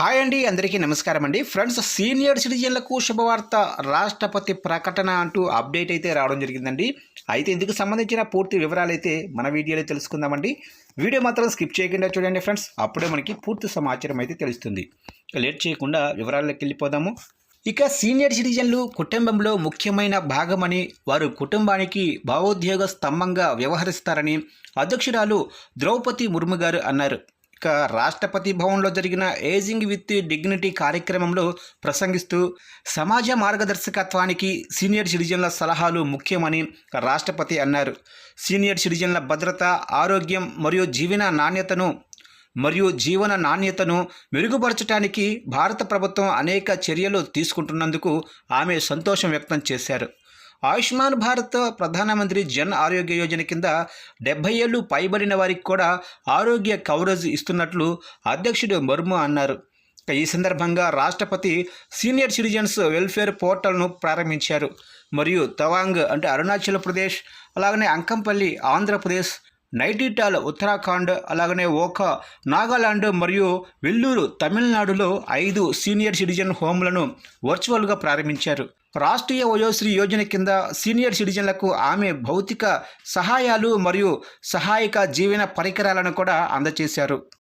Hi అండి అందరికీ నమస్కారం అండి. ఫ్రెండ్స్ సీనియర్ సిటిజన్లకు శుభవార్త. రాష్ట్రపతి ప్రకటన అంటూ అప్డేట్ అయితే రావడం జరిగిందండి. అయితే ఇందుకు సంబంధించిన పూర్తి వివరాలు అయితే మన వీడియోలో తెలుసుకుందామండి. వీడియో మాత్రం స్కిప్ చేయకుండా చూడండి ఫ్రెండ్స్. అప్పుడే మనకి పూర్తి సమాచారం అయితే తెలుస్తుంది. లేట్ చేయకుండా వివరాల్లోకి వెళ్ళిపోదాము. ఇక సీనియర్ సిటిజన్లు కుటుంబంలో ముఖ్యమైన భాగమని వారు కుటుంబానికి భావోద్యోగ స్తంభంగా వ్యవహరిస్తారని అధ్యక్షురాలు ద్రౌపది ముర్ము గారు అన్నారు. ఇక రాష్ట్రపతి భవన్లో జరిగిన ఏజింగ్ విత్ డిగ్నిటీ కార్యక్రమంలో ప్రసంగిస్తూ సమాజ మార్గదర్శకత్వానికి సీనియర్ సిటిజన్ల సలహాలు ముఖ్యమని రాష్ట్రపతి అన్నారు. సీనియర్ సిటిజన్ల భద్రత ఆరోగ్యం మరియు జీవన నాణ్యతను మరియు జీవన నాణ్యతను మెరుగుపరచడానికి భారత ప్రభుత్వం అనేక చర్యలు తీసుకుంటున్నందుకు ఆమె సంతోషం వ్యక్తం చేశారు. ఆయుష్మాన్ భారత్ ప్రధానమంత్రి జన్ ఆరోగ్య యోజన కింద డెబ్బై ఏళ్ళు పైబడిన వారికి కూడా ఆరోగ్య కవరేజ్ ఇస్తున్నట్లు అధ్యక్షుడు మర్ము అన్నారు. ఈ సందర్భంగా రాష్ట్రపతి సీనియర్ సిటిజన్స్ వెల్ఫేర్ పోర్టల్ను ప్రారంభించారు. మరియు తవాంగ్ అంటే అరుణాచల్ ప్రదేశ్ అలాగనే అంకంపల్లి ఆంధ్రప్రదేశ్ నైటిటాల్ ఉత్తరాఖండ్ అలాగనే ఓఖా నాగాలాండ్ మరియు వెల్లూరు తమిళనాడులో ఐదు సీనియర్ సిటిజన్ హోమ్లను వర్చువల్గా ప్రారంభించారు. రాష్ట్రీయ వయోశ్రీ యోజన కింద సీనియర్ సిటిజన్లకు ఆమె భౌతిక సహాయాలు మరియు సహాయక జీవన పరికరాలను కూడా అందజేశారు